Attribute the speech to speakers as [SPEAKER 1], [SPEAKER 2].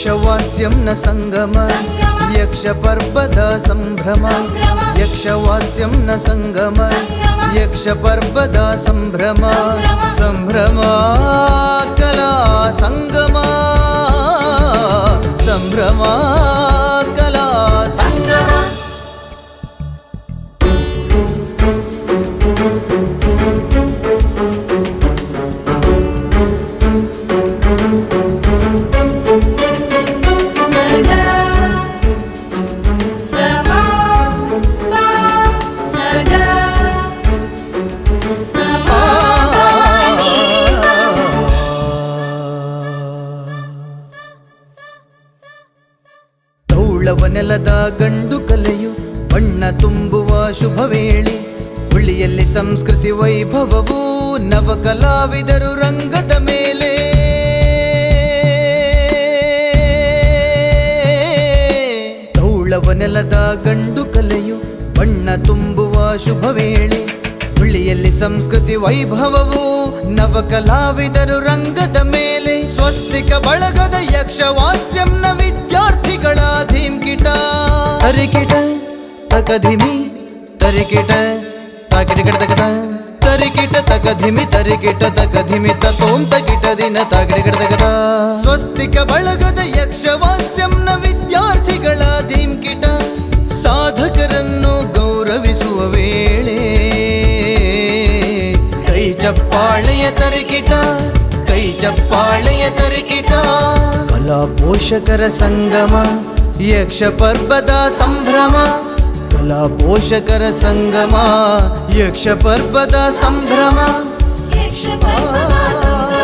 [SPEAKER 1] यक्षवास्यं
[SPEAKER 2] न सङ्गम यक्षपर्वदा सम्भ्रम यक्षवास्यं न सङ्गम यक्षपर्वदा सम्भ्रम सम्भ्रमा कला सङ्गमा
[SPEAKER 1] सम्भ्रमा ನೆಲದ ಗಂಡು ಕಲೆಯು ಬಣ್ಣ ತುಂಬುವ ಶುಭ ವೇಳೆ ಹುಳಿಯಲ್ಲಿ ಸಂಸ್ಕೃತಿ ವೈಭವವು ನವ ಕಲಾವಿದರು ರಂಗದ ಮೇಲೆ. ತೌಳವ ನೆಲದ ಗಂಡು ಕಲೆಯು ಬಣ್ಣ ತುಂಬುವ ಶುಭ ವೇಳೆ ಸಂಸ್ಕೃತಿ ವೈಭವವು ನವ ಕಲಾವಿದರು ರಂಗದ ಮೇಲೆ ಸ್ವಸ್ತಿಕ ಬಳಗದ ಯಕ್ಷವಾಸ್ಯಂನ ವಿದ್ಯಾರ್ಥಿಗಳ ಧೀಮ್ಕಿಟ. ತರಿಕಿಟ, ತಕಧಿಮಿ, ತರಿಕಿಟ ತಾಕಿಟ ತಗದ ತರಿಕಿಟ, ತಕಧಿಮಿ ತರಿಕಿಟ, ತಕಧಿಮಿ ತಕೋಂ ಕಿಟ ದಿನ ತಾಕಿಟ ತಗದ ಸ್ವಸ್ತಿಕ ಬಳಗದ ಯಕ್ಷವಾಸ್ಯಂನ ಚಪ್ಪಾಳೆಯ ತರಿಕಿಟ ಕೈ ಚಪ್ಪಾಳೆಯ ತರಿಕಿಟ ಕಲಾ ಪೋಷಕರ ಸಂಗಮ ಯಕ್ಷ ಪರ್ವದ ಸಂಭ್ರಮ ಕಲಾ ಪೋಷಕರ ಸಂಗಮ ಯಕ್ಷ ಪರ್ವದ ಸಂಭ್ರಮ
[SPEAKER 2] ಯಕ್ಷ ಪರ್ವದ ಸಂಭ್ರಮ